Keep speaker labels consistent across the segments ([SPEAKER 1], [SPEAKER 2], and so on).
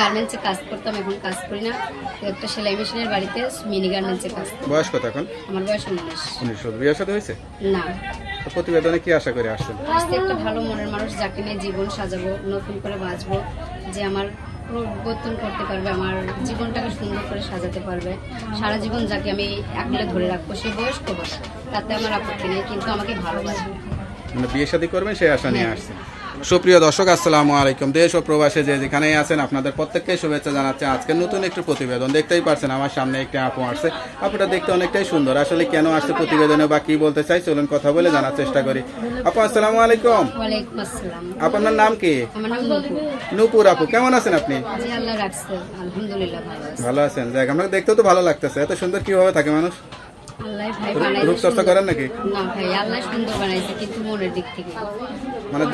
[SPEAKER 1] গার্মেন্টসে কাজ করতাম এখন কাজ করি না। একটা সেলাই মেশিনের বাড়িতে মিনি গার্মেন্টসে কাজ।
[SPEAKER 2] বয়স কত এখন?
[SPEAKER 1] আমার বয়স উনিশ।
[SPEAKER 2] উনিশশো বিয়ের সাথে হয়েছে?
[SPEAKER 1] না।
[SPEAKER 2] প্রতিবেদনে কি আশা করে আসছেন?
[SPEAKER 1] আসতে একটা ভালো মনের মানুষ যাকে নিয়ে জীবন সাজাবো নতুন করে বাঁচবো যে আমার পরিবর্তন করতে পারবে আমার জীবনটাকে সুন্দর করে সাজাতে পারবে। সারা জীবন যাকে আমি একলে ধরে রাখব সে বয়স্ক বয়স তাতে আমার আপত্তি নেই কিন্তু আমাকে ভালোবাসবে।
[SPEAKER 2] মানে বিয়ে শাদী করবেন সেই আশা নিয়ে আসছেন সুপ্রিয় দর্শক আসসালামু আলাইকুম। দেশ ও প্রবাসে যে যেখানেই আছেন আপনাদের প্রত্যেককে শুভেচ্ছা জানাচ্ছে। আজকে নতুন একটি প্রতিবেদন দেখতেই পারছেন আমার সামনে একটি আপু আসছে। আপুটা দেখতে অনেকটাই সুন্দর। আসলে কেন আসছে প্রতিবেদনে বা কি বলতে চাই চলুন কথা বলে জানার চেষ্টা করি। আপু আসসালামু আলাইকুম। আপনার নাম কি?
[SPEAKER 1] নূপুর।
[SPEAKER 2] আপু কেমন আছেন আপনি?
[SPEAKER 1] ভালো
[SPEAKER 2] আছেন। যাক আপনাকে দেখতেও তো ভালো লাগতেছে। এত সুন্দর কীভাবে থাকে মানুষ? রূপচর্চা করেন নাকি?
[SPEAKER 1] না ভাই আল্লাহ সুন্দর বানাইছে কিন্তু মনের দিক থেকে।
[SPEAKER 2] মানে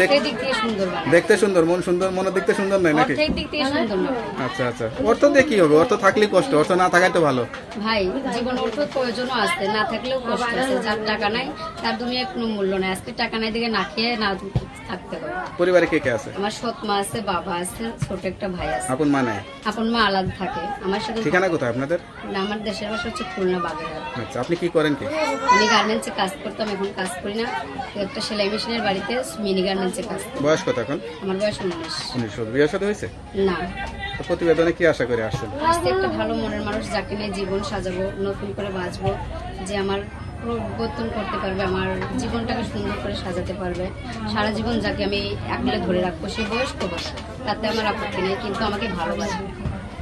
[SPEAKER 2] দেখতে সুন্দর মন সুন্দর মনে দেখতে সুন্দর নাই নাকি?
[SPEAKER 1] দিক থেকে সুন্দর না।
[SPEAKER 2] আচ্ছা আচ্ছা। অর্থ দিয়ে কি হবে? অর্থ থাকলেই কষ্ট অর্থ না থাকাই তো ভালো।
[SPEAKER 1] ভাই জীবন অর্থ প্রয়োজনও আছে না থাকলেও কষ্ট আছে। যার টাকা নাই তার দুনিয়া কোনো মূল্য নাই। আজকে টাকা নাই দিকে না খেয়ে না থাকতে পারে
[SPEAKER 2] পরিবারে কে কে আছে?
[SPEAKER 1] আমার সৎ মা আছে বাবা আছে ছোট একটা ভাই আছে।
[SPEAKER 2] আপন মা নাই?
[SPEAKER 1] আপন মা আলাদা থাকে। আমার সাথে
[SPEAKER 2] ঠিকানা কোথায় আপনাদের?
[SPEAKER 1] না, আমার দেশের বাসা হচ্ছে খুলনা বাগেরহাট।
[SPEAKER 2] আচ্ছা আপনি কি করেন কি?
[SPEAKER 1] আমি গার্মেন্টসে কাজ করতাম এখন কাজ করি না। একটা সেলাই মেশিনের বাড়িতে মিনি গার্মেন্টসে কাজ করি।
[SPEAKER 2] বয়স কত এখন?
[SPEAKER 1] আমার বয়স উনিশ।
[SPEAKER 2] উনিশশো বিয়ের সাথে হয়েছে?
[SPEAKER 1] না।
[SPEAKER 2] তো প্রতিবেদনে কি আশা করে আসছেন?
[SPEAKER 1] একটা ভালো মনের মানুষ যাকে নিয়ে জীবন সাজাবো নতুন করে বাঁচবো যে আমার পরিবর্তন করতে পারবে আমার জীবনটাকে সুন্দর করে সাজাতে পারবে। সারা জীবন যাকে আমি একলে ধরে রাখব সে বয়স্ক বয়স তাতে আমার আপত্তি নেই কিন্তু আমাকে ভালোবাসবে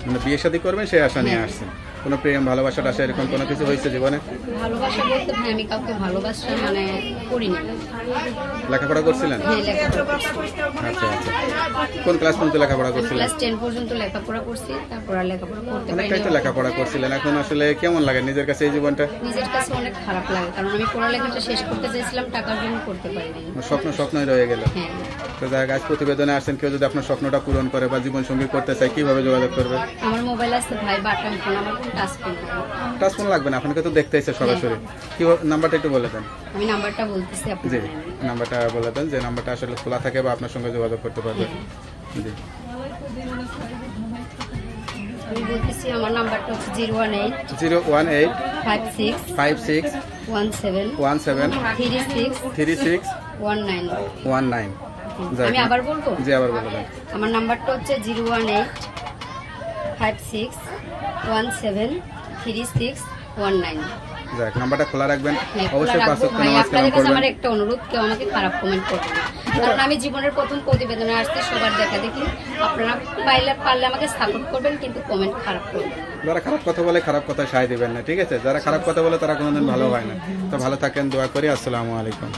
[SPEAKER 2] মানে বিয়ে শাদী করবেন সে আশা নিয়ে আসছেন কোনো প্রেম ভালোবাসাটা আসে এরকম কোনো কিছু হয়েছে জীবনে?
[SPEAKER 1] ভালোবাসা বলতে ভাই আমি কাউকে ভালোবাসা মানে করিনি।
[SPEAKER 2] লেখাপড়া করছিলেন?
[SPEAKER 1] হ্যাঁ লেখাপড়া করছি
[SPEAKER 2] আচ্ছা আচ্ছা। কোন ক্লাস পর্যন্ত লেখাপড়া করছিলেন?
[SPEAKER 1] ক্লাস টেন পর্যন্ত লেখাপড়া করছি তারপর আর লেখাপড়া করতে
[SPEAKER 2] অনেকটাই তো লেখাপড়া করছিলেন। এখন আসলে কেমন লাগে নিজের কাছে এই জীবনটা?
[SPEAKER 1] নিজের কাছে অনেক খারাপ লাগে কারণ আমি পড়ালেখাটা শেষ করতে চাইছিলাম টাকার জন্য করতে পারিনি।
[SPEAKER 2] স্বপ্ন স্বপ্নই রয়ে গেল।
[SPEAKER 1] হ্যাঁ।
[SPEAKER 2] তো যাক আজ প্রতিবেদনে আসেন কেউ যদি আপনার স্বপ্নটা পূরণ করে বা জীবন সঙ্গী করতে চায় কীভাবে যোগাযোগ করবে?
[SPEAKER 1] আমার মোবাইল আছে ভাই বাটন ফোন আমার টাচ ফোন
[SPEAKER 2] লাগবে না আপনাকে তো দেখতে এসে সরাসরি। কি নাম্বারটা একটু বলে দেন।
[SPEAKER 1] আমি নাম্বারটা বলতেছি আপনি
[SPEAKER 2] জি নাম্বারটা বলে দেন যে নাম্বারটা আসলে খোলা থাকে বা আপনার সঙ্গে যোগাযোগ করতে পারবে। জি।
[SPEAKER 1] আমি বলতেছি আমার নাম্বারটা হচ্ছে zero one eight
[SPEAKER 2] zero one eight
[SPEAKER 1] five six
[SPEAKER 2] five six
[SPEAKER 1] one seven
[SPEAKER 2] one seven
[SPEAKER 1] three six
[SPEAKER 2] three six
[SPEAKER 1] one nine.
[SPEAKER 2] One nine.
[SPEAKER 1] আমি আবার বলব?
[SPEAKER 2] জি আবার বলে দেন।
[SPEAKER 1] আমার নাম্বারটা হচ্ছে zero one eight five six one seven three six one nine
[SPEAKER 2] যাক নাম্বারটা খোলা রাখবেন।
[SPEAKER 1] হ্যাঁ,
[SPEAKER 2] অবশ্যই নামাজ কালাম করবেন।
[SPEAKER 1] আমার একটা অনুরোধ কেউ আমাকে খারাপ কমেন্ট করবেন কারণ আমি জীবনের প্রথম প্রতিবেদনে আসছি সবার দেখা দেখি আপনারা পাইলে পারলে আমাকে সাপোর্ট করবেন কিন্তু কমেন্ট খারাপ করবেন
[SPEAKER 2] যারা খারাপ কথা বলে খারাপ কথা সায় দিবেন না ঠিক আছে? যারা খারাপ কথা বলে তারা কোনোদিন ভালো হয় না। তো ভালো থাকেন দোয়া করি আসসালামু আলাইকুম।